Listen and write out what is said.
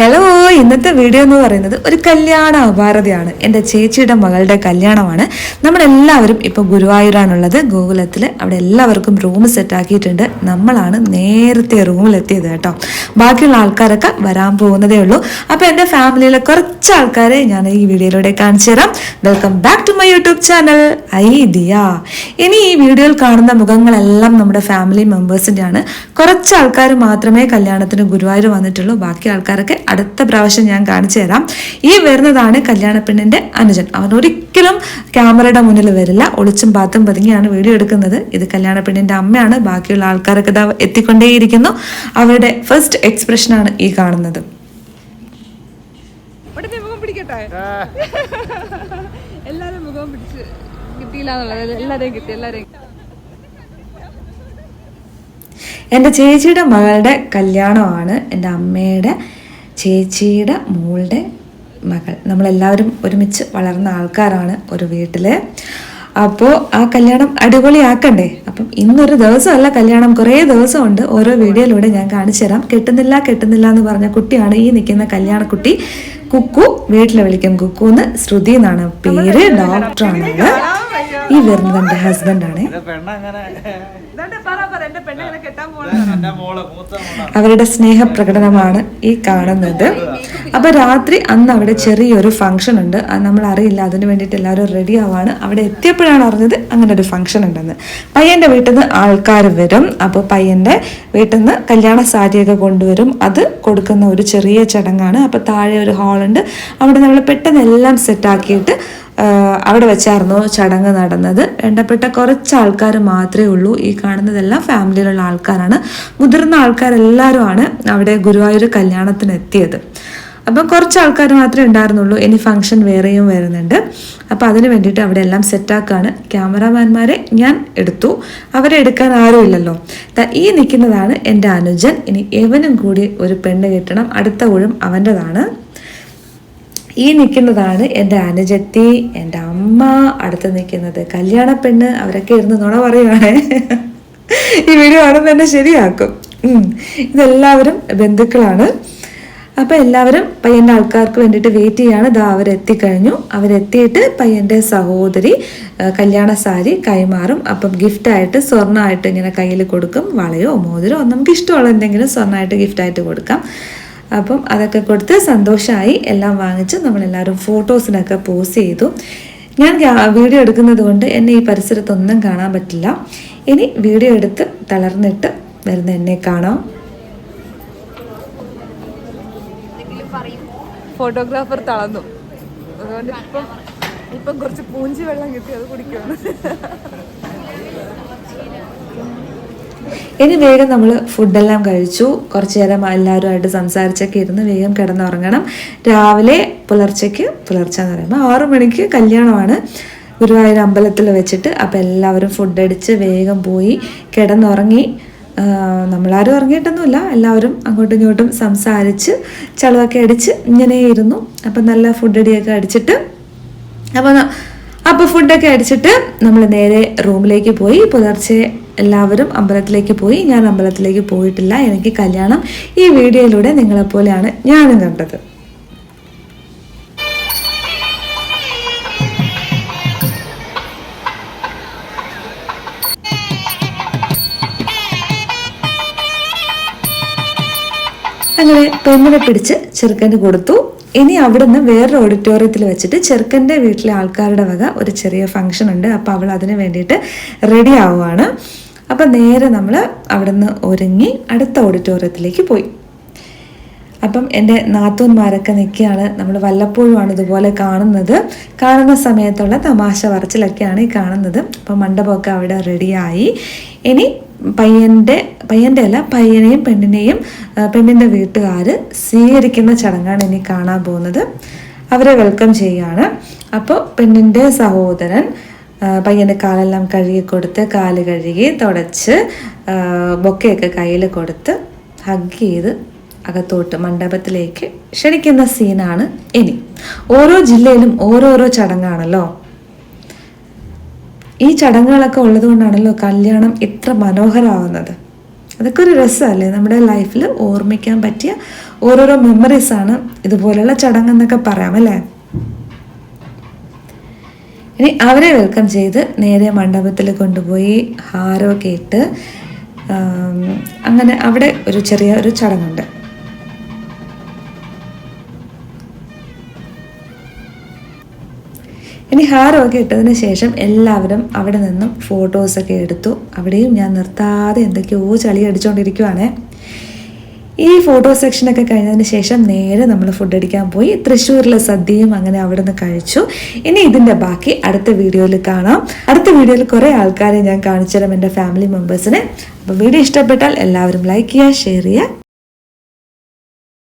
Hello ഇന്നത്തെ video എന്ന് പറയുന്നത് ഒരു കല്യാണ അപാരതയാണ്. എന്റെ ചേച്ചിയുടെ മകളുടെ കല്യാണമാണ്. നമ്മളെല്ലാവരും ഇപ്പോൾ ഗുരുവായൂരാണുള്ളത്. ഗോകുലത്തിൽ അവിടെ എല്ലാവർക്കും റൂം സെറ്റാക്കിയിട്ടുണ്ട് നമ്മളാണ് നേരത്തെ റൂമിലെത്തിയത് കേട്ടോ. ബാക്കിയുള്ള ആൾക്കാരൊക്കെ വരാൻ പോകുന്നതേ ഉള്ളൂ. അപ്പോൾ എന്റെ ഫാമിലിയിലെ കുറച്ച് ആൾക്കാരെ ഞാൻ ഈ വീഡിയോയിലൂടെ കാണിച്ചു തരാം. Welcome back to my YouTube channel I Diya ഇനി ഈ വീഡിയോയിൽ കാണുന്ന മുഖങ്ങളെല്ലാം നമ്മുടെ ഫാമിലി മെമ്പേഴ്സിന്റെ ആണ് കുറച്ച് ആൾക്കാർ മാത്രമേ കല്യാണത്തിന് ഗുരുവായൂർ വന്നിട്ടുള്ളൂ. ബാക്കി ആൾക്കാരൊക്കെ അടുത്ത പ്രാവശ്യം ഞാൻ കാണിച്ചു തരാം. ഈ വരുന്നതാണ് കല്യാണ പെണ്ണിന്റെ അനുജൻ. അവൻ ഒരിക്കലും ക്യാമറയുടെ മുന്നിൽ വരില്ല. ഒളിച്ചും പാത്തും പതുങ്ങിയാണ് വീഡിയോ എടുക്കുന്നത്. ഇത് കല്യാണ പെണ്ണിന്റെ അമ്മയാണ്. ബാക്കിയുള്ള ആൾക്കാരൊക്കെ ഇതാ എത്തിക്കൊണ്ടേയിരിക്കുന്നു. അവരുടെ ഫസ്റ്റ് എക്സ്പ്രഷനാണ് ഈ കാണുന്നത്. എന്റെ പിടിക്കട്ടെ? എല്ലാരും മുഖം പിടിച്ച് കിട്ടിയില്ല എന്നുള്ളത്. എല്ലാരെയും കിട്ടി എല്ലാരെയും എന്റെ ചേച്ചിയുടെ മകളുടെ കല്യാണമാണ് എന്റെ അമ്മയുടെ ചേച്ചിയുടെ മോളുടെ മകൾ. നമ്മളെല്ലാവരും ഒരുമിച്ച് വളർന്ന ആൾക്കാരാണ് ഒരു വീട്ടിൽ അപ്പോൾ ആ കല്യാണം അടിപൊളിയാക്കണ്ടേ? അപ്പം ഇന്നൊരു ദിവസമല്ല കല്യാണം. കുറേ ദിവസമുണ്ട്. ഓരോ വീഡിയോയിലൂടെ ഞാൻ കാണിച്ചു തരാം. കെട്ടുന്നില്ല കെട്ടുന്നില്ല എന്ന് പറഞ്ഞ കുട്ടിയാണ് ഈ നിൽക്കുന്ന കല്യാണക്കുട്ടി കുക്കു. വീട്ടിൽ വിളിക്കും. കുക്കു എന്ന് ശ്രുതി എന്നാണ്. പേര് ഡോക്ടറാണ്. ഈ വരുന്നത് എന്റെ ഹസ്ബൻഡാണ്. പെണ്ണങ്ങനെ കെട്ടാൻ പോകണം അവരുടെ സ്നേഹപ്രകടനമാണ് ഈ കാണുന്നത്. അപ്പൊ രാത്രി അന്ന് അവിടെ ചെറിയൊരു ഫംഗ്ഷൻ ഉണ്ട്. അത് നമ്മൾ അറിയില്ല അതിന് വേണ്ടിയിട്ട് എല്ലാവരും റെഡി ആവാണ്. അവിടെ എത്തിയപ്പോഴാണ് അറിഞ്ഞത് അങ്ങനെ ഒരു ഫംഗ്ഷൻ ഉണ്ടെന്ന്. പയ്യന്റെ വീട്ടിൽ നിന്ന് ആൾക്കാർ വരും. അപ്പോൾ പയ്യന്റെ വീട്ടിൽ നിന്ന് കല്യാണ സാരിയൊക്കെ കൊണ്ടുവരും. അത് കൊടുക്കുന്ന ഒരു ചെറിയ ചടങ്ങാണ്. അപ്പോൾ താഴെ ഒരു ഹാളുണ്ട് അവിടെ നമ്മൾ പെട്ടെന്ന് എല്ലാം സെറ്റാക്കിയിട്ട് അവിടെ വെച്ചായിരുന്നു ചടങ്ങ് നടന്നത്. വേണ്ടപ്പെട്ട കുറച്ച് ആൾക്കാർ മാത്രമേ ഉള്ളൂ. ഈ കാണുന്നതെല്ലാം ഫാമിലിയിലുള്ള ആൾക്കാരാണ്. മുതിർന്ന ആൾക്കാരെല്ലാവരും ആണ് അവിടെ ഗുരുവായൂർ കല്യാണത്തിന് എത്തിയത്. അപ്പം കുറച്ച് ആൾക്കാർ മാത്രമേ ഉണ്ടായിരുന്നുള്ളൂ. ഇനി ഫംഗ്ഷൻ വേറെയും വരുന്നുണ്ട്. അപ്പം അതിന് വേണ്ടിയിട്ട് അവിടെ എല്ലാം സെറ്റാക്കാണ്. ക്യാമറാമാന്മാരെ ഞാൻ എടുത്തു. അവരെ എടുക്കാൻ ആരും ഇല്ലല്ലോ. ഈ നിൽക്കുന്നതാണ് എന്റെ അനുജൻ. ഇനി എവനും കൂടി ഒരു പെണ്ണ് കിട്ടണം. അടുത്ത ഊഴം അവന്റെതാണ്. ഈ നിൽക്കുന്നതാണ് എന്റെ അനുജത്തി എന്റെ അമ്മ അടുത്ത് നിൽക്കുന്നത് കല്യാണ പെണ്ണ് അവരൊക്കെ ഇരുന്ന് നുണ പറയുവാണേ. ഈ വീഡിയോ ആണെന്ന് തന്നെ ശരിയാക്കും. ഇതെല്ലാവരും ബന്ധുക്കളാണ്. അപ്പം എല്ലാവരും പയ്യന്റെ ആൾക്കാർക്ക് വേണ്ടിയിട്ട് വെയിറ്റ് ചെയ്യാണ്. ദാ അവരെത്തിക്കഴിഞ്ഞു. അവരെത്തിയിട്ട് പയ്യന്റെ സഹോദരി കല്യാണ സാരി കൈമാറും. അപ്പം ഗിഫ്റ്റായിട്ട് സ്വർണമായിട്ട് ഇങ്ങനെ കയ്യിൽ കൊടുക്കും. വളയോ മോതിരോ നമുക്ക് ഇഷ്ടമുള്ള എന്തെങ്കിലും സ്വർണമായിട്ട് ഗിഫ്റ്റായിട്ട് കൊടുക്കാം. അപ്പം അതൊക്കെ കൊടുത്ത് സന്തോഷമായി എല്ലാം വാങ്ങിച്ച് നമ്മളെല്ലാവരും ഫോട്ടോസിനൊക്കെ പോസ് ചെയ്തു. ഞാൻ വീഡിയോ എടുക്കുന്നത് കൊണ്ട് എന്നെ ഈ പരിസരത്തൊന്നും കാണാൻ പറ്റില്ല. ഇനി വീഡിയോ എടുത്ത് തളർന്നിട്ട് വരുന്ന എന്നെ കാണാം. ഫോട്ടോഗ്രാഫർ തളർന്നു. അതുകൊണ്ട് ഇപ്പം ഇപ്പം കുറച്ച് പൂഞ്ചി വെള്ളം കിട്ടി അത് കുടിക്കുകയാണ് ഇനി വേഗം നമ്മൾ ഫുഡെല്ലാം കഴിച്ചു. കുറച്ചു നേരം എല്ലാവരുമായിട്ട് സംസാരിച്ചൊക്കെ ഇരുന്ന് വേഗം കിടന്നുറങ്ങണം. രാവിലെ പുലർച്ചയ്ക്ക് പുലർച്ചെ എന്ന് പറയുമ്പോൾ ആറു മണിക്ക് കല്യാണമാണ്. ഗുരുവായൂർ അമ്പലത്തിൽ വെച്ചിട്ട് അപ്പോൾ എല്ലാവരും ഫുഡ് അടിച്ച് വേഗം പോയി കിടന്നുറങ്ങി. നമ്മളാരും ഉറങ്ങിയിട്ടൊന്നുമില്ല. എല്ലാവരും അങ്ങോട്ടും ഇങ്ങോട്ടും സംസാരിച്ച് ചളവൊക്കെ അടിച്ച് ഇങ്ങനെ ഇരുന്നു. അപ്പം നല്ല ഫുഡ് അടിയൊക്കെ അടിച്ചിട്ട് അപ്പോൾ അപ്പോൾ ഫുഡൊക്കെ അടിച്ചിട്ട് നമ്മൾ നേരെ റൂമിലേക്ക് പോയി. പുലർച്ചെ എല്ലാവരും അമ്പലത്തിലേക്ക് പോയി. ഞാൻ അമ്പലത്തിലേക്ക് പോയിട്ടില്ല. എനിക്ക് കല്യാണം ഈ വീഡിയോയിലൂടെ നിങ്ങളെപ്പോലെയാണ് ഞാനും കണ്ടത്. അങ്ങനെ പെണ്ണിനെ പിടിച്ച് ചെറുക്കന് കൊടുത്തു. ഇനി അവിടുന്ന് വേറൊരു ഓഡിറ്റോറിയത്തിൽ വെച്ചിട്ട് ചെറുക്കന്റെ വീട്ടിലെ ആൾക്കാരുടെ വക ഒരു ചെറിയ ഫംഗ്ഷൻ ഉണ്ട്. അപ്പോൾ അവൾ അതിന് വേണ്ടിയിട്ട് റെഡി ആവുകയാണ് അപ്പം നേരെ നമ്മൾ അവിടുന്ന് ഒരുങ്ങി അടുത്ത ഓഡിറ്റോറിയത്തിലേക്ക് പോയി. അപ്പം എന്റെ നാത്തൂന്മാരൊക്കെ നിൽക്കുകയാണ്. നമ്മൾ വല്ലപ്പോഴുമാണ് ഇതുപോലെ കാണുന്നത്. കാണുന്ന സമയത്തുള്ള തമാശ പറച്ചിലൊക്കെയാണ് ഈ കാണുന്നത്. അപ്പം മണ്ഡപമൊക്കെ അവിടെ റെഡിയായി ഇനി പയ്യന്റെ പയ്യന്റെ അല്ല പയ്യനെയും പെണ്ണിനെയും പെണ്ണിന്റെ വീട്ടുകാർ സ്വീകരിക്കുന്ന ചടങ്ങാണ് ഇനി കാണാൻ പോകുന്നത്. അവരെ വെൽക്കം ചെയ്യുകയാണ്. അപ്പോൾ പെണ്ണിന്റെ സഹോദരൻ പയ്യന്റെ കാലെല്ലാം കഴുകി കൊടുത്ത് കാൽ കഴുകി തുടച്ച് ബൊക്കയൊക്കെ കയ്യിൽ കൊടുത്ത് ഹഗ് ചെയ്ത് അകത്തോട്ട് മണ്ഡപത്തിലേക്ക് ക്ഷണിക്കുന്ന സീനാണ് ഇനി. ഓരോ ജില്ലയിലും ഓരോരോ ചടങ്ങാണല്ലോ. ഈ ചടങ്ങുകളൊക്കെ ഉള്ളത് കൊണ്ടാണല്ലോ കല്യാണം ഇത്ര മനോഹരമാവുന്നത്. അതൊക്കെ ഒരു രസമല്ലേ? നമ്മുടെ ലൈഫിൽ ഓർമ്മിക്കാൻ പറ്റിയ ഓരോരോ മെമ്മറീസാണ് ഇതുപോലെയുള്ള ചടങ്ങെന്നൊക്കെ പറയാം അല്ലേ? ഇനി അവരെ വെൽക്കം ചെയ്ത് നേരെ മണ്ഡപത്തിൽ കൊണ്ടുപോയി ഹാരമൊക്കെ ഇട്ട് അങ്ങനെ അവിടെ ഒരു ചെറിയ ഒരു ചടങ്ങുണ്ട്. ഇനി ഹാരമൊക്കെ ഇട്ടതിന് ശേഷം എല്ലാവരും അവിടെ നിന്നും ഫോട്ടോസൊക്കെ എടുത്തു. അവിടെയും ഞാൻ നിർത്താതെ എന്തൊക്കെയോ ചളി അടിച്ചുകൊണ്ടിരിക്കുവാണേ ഈ ഫോട്ടോ സെക്ഷനൊക്കെ കഴിഞ്ഞതിന് ശേഷം നേരെ നമ്മൾ ഫുഡ് അടിക്കാൻ പോയി. തൃശ്ശൂരിലെ സദ്യയും അങ്ങനെ അവിടെ നിന്ന് കഴിച്ചു. ഇനി ഇതിന്റെ ബാക്കി അടുത്ത വീഡിയോയിൽ കാണാം. അടുത്ത വീഡിയോയിൽ കുറേ ആൾക്കാരെ ഞാൻ കാണിച്ചു തരാം എന്റെ ഫാമിലി മെമ്പേഴ്സിനെ അപ്പോൾ വീഡിയോ ഇഷ്ടപ്പെട്ടാൽ എല്ലാവരും ലൈക്ക് ചെയ്യുക ഷെയർ ചെയ്യുക.